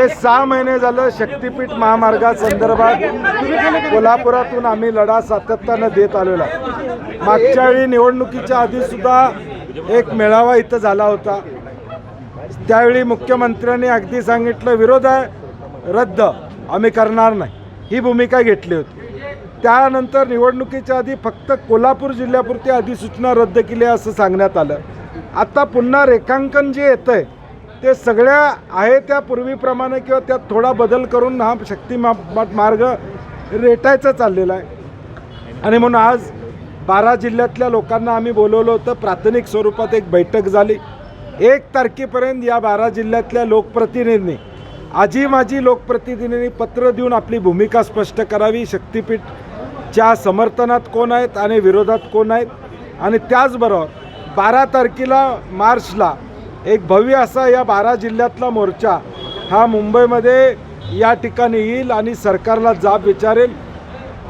हे सहा महिने झालं शक्तीपीठ महामार्गासंदर्भात कोल्हापुरातून आम्ही लढा सातत्यानं देत आलेलो आहे. मागच्या वेळी निवडणुकीच्या आधी सुद्धा एक मेळावा इथं झाला होता. त्यावेळी मुख्यमंत्र्यांनी अगदी सांगितलं विरोध आहे रद्द आम्ही करणार नाही. ही भूमिका घेतली होती. त्यानंतर निवडणुकीच्या आधी फक्त कोल्हापूर जिल्ह्यापुरती अधिसूचना रद्द केली असं सांगण्यात आलं. आता पुन्हा रेखांकन जे येतं आहे ते सगळ्या आहे त्या पूर्वीप्रमाणे किंवा त्यात थोडा बदल करून हा शक्ती मा मार्ग रेटायचा चाललेला आहे. आणि म्हणून आज बारा जिल्ह्यातल्या लोकांना आम्ही बोलवलं होतं प्राथमिक स्वरूपात एक बैठक झाली. एक तारखेपर्यंत या बारा जिल्ह्यातल्या लोकप्रतिनिधींनी आजी माझी लोकप्रतिनिधींनी पत्र देऊन आपली भूमिका स्पष्ट करावी. शक्तीपीठच्या समर्थनात कोण आहेत आणि विरोधात कोण आहेत? आणि त्याचबरोबर बारा तारखेला मार्चला एक भव्य असा या बारा जिल्ह्यातला मोर्चा हा मुंबईमध्ये या ठिकाणी येईल आणि सरकारला जाब विचारेल.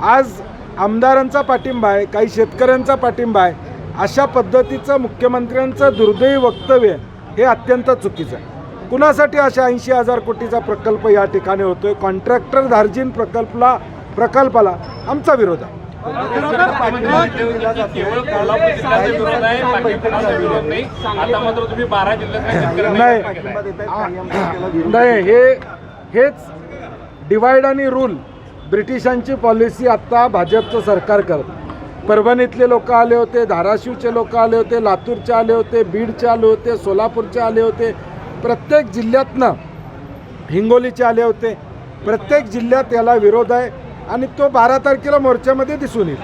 आज आमदारांचा पाठिंबा आहे काही शेतकऱ्यांचा पाठिंबा आहे अशा पद्धतीचं मुख्यमंत्र्यांचं दुर्दैवी वक्तव्य हे अत्यंत चुकीचं आहे. कुणासाठी अशा ऐंशी हजार कोटीचा प्रकल्प या ठिकाणी होतोय? कॉन्ट्रॅक्टर धार्जिन प्रकल्पला प्रकल्पाला आमचा विरोध आहे. केवळ कोल्हापूर जिल्ह्याचा विरोध आहे बाकी कुणाचा विरोध नाही आता मात्र तुम्ही बारा. नाही हे. हेच डिवाइड आणि रूल ब्रिटिशांची पॉलिसी आत्ता भाजपचं सरकार करत. परभणीतले लोक आले होते धाराशिवचे लोक आले होते लातूरचे आले होते बीडचे आले होते सोलापूरचे आले होते. प्रत्येक जिल्ह्यातनं हिंगोलीचे आले होते. प्रत्येक जिल्ह्यात याला विरोध आहे. आणि तो बारा तारखेला मोर्चामध्ये दिसून येईल.